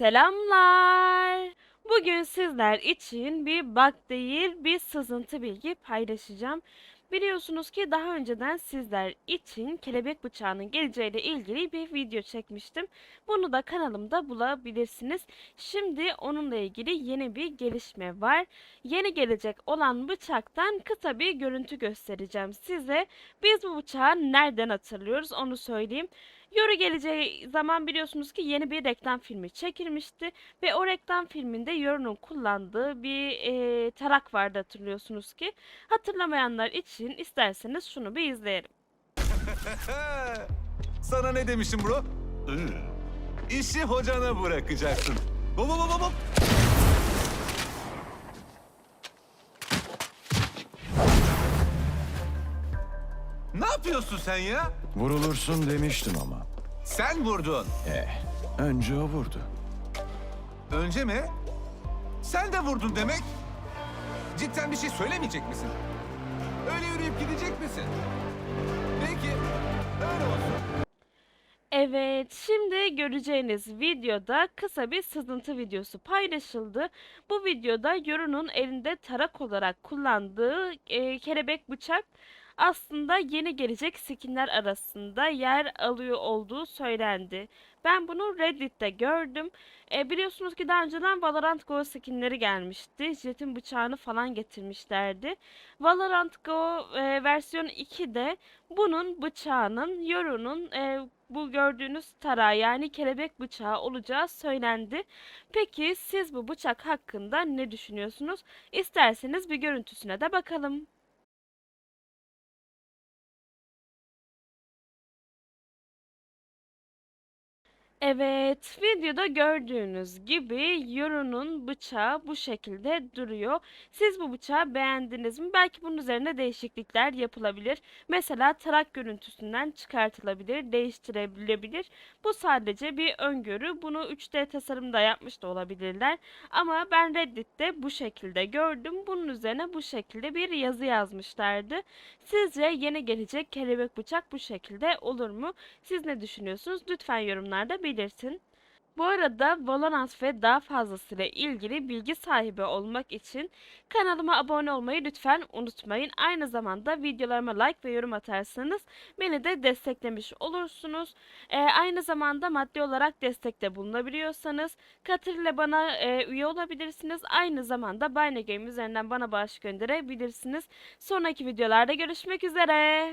Selamlar. Bugün sizler için bir bug değil bir sızıntı bilgi paylaşacağım. Biliyorsunuz ki daha önceden sizler için kelebek bıçağının geleceğiyle ilgili bir video çekmiştim. Bunu da kanalımda bulabilirsiniz. Şimdi onunla ilgili yeni bir gelişme var. Yeni gelecek olan bıçaktan kısa bir görüntü göstereceğim size. Biz bu bıçağı nereden hatırlıyoruz onu söyleyeyim. Yoru geleceği zaman biliyorsunuz ki yeni bir reklam filmi çekilmişti ve o reklam filminde Yoru'nun kullandığı bir e, tarak vardı hatırlıyorsunuz ki. Hatırlamayanlar için isterseniz şunu bir izleyelim. Sana ne demişim bro? İşi hocana bırakacaksın. Hop hop hop hop. Ne yapıyorsun sen ya? Vurulursun demiştim ama. Sen vurdun. Eh, önce o vurdu. Önce mi? Sen de vurdun demek. Cidden bir şey söylemeyecek misin? Öyle yürüyüp gidecek misin? Peki, öyle olsun. Evet, şimdi göreceğiniz videoda kısa bir sızıntı videosu paylaşıldı. Bu videoda Yoru'nun elinde tarak olarak kullandığı e, kelebek bıçak aslında yeni gelecek skinler arasında yer alıyor olduğu söylendi. Ben bunu Reddit'te gördüm. E, biliyorsunuz ki daha önceden Valorant Go skinleri gelmişti. Jet'in bıçağını falan getirmişlerdi. Valorant Go e, versiyon 2'de bunun bıçağının Yoru'nun e, bu gördüğünüz tarağı yani kelebek bıçağı olacağı söylendi. Peki siz bu bıçak hakkında ne düşünüyorsunuz? İsterseniz bir görüntüsüne de bakalım. Evet, videoda gördüğünüz gibi Yoru'nun bıçağı bu şekilde duruyor. Siz bu bıçağı beğendiniz mi? Belki bunun üzerine değişiklikler yapılabilir. Mesela tarak görüntüsünden çıkartılabilir, değiştirilebilir. Bu sadece bir öngörü. Bunu 3D tasarımda yapmış da olabilirler. Ama ben Reddit'te bu şekilde gördüm. Bunun üzerine bu şekilde bir yazı yazmışlardı. Sizce yeni gelecek kelebek bıçak bu şekilde olur mu? Siz ne düşünüyorsunuz? Lütfen yorumlarda belirtin. Bu arada Valorant ve daha fazlasıyla ilgili bilgi sahibi olmak için kanalıma abone olmayı lütfen unutmayın. Aynı zamanda videolarıma like ve yorum atarsanız beni de desteklemiş olursunuz. Ee, aynı zamanda maddi olarak destekte bulunabiliyorsanız Katır ile bana e, üye olabilirsiniz. Aynı zamanda Bayne Game üzerinden bana bağış gönderebilirsiniz. Sonraki videolarda görüşmek üzere.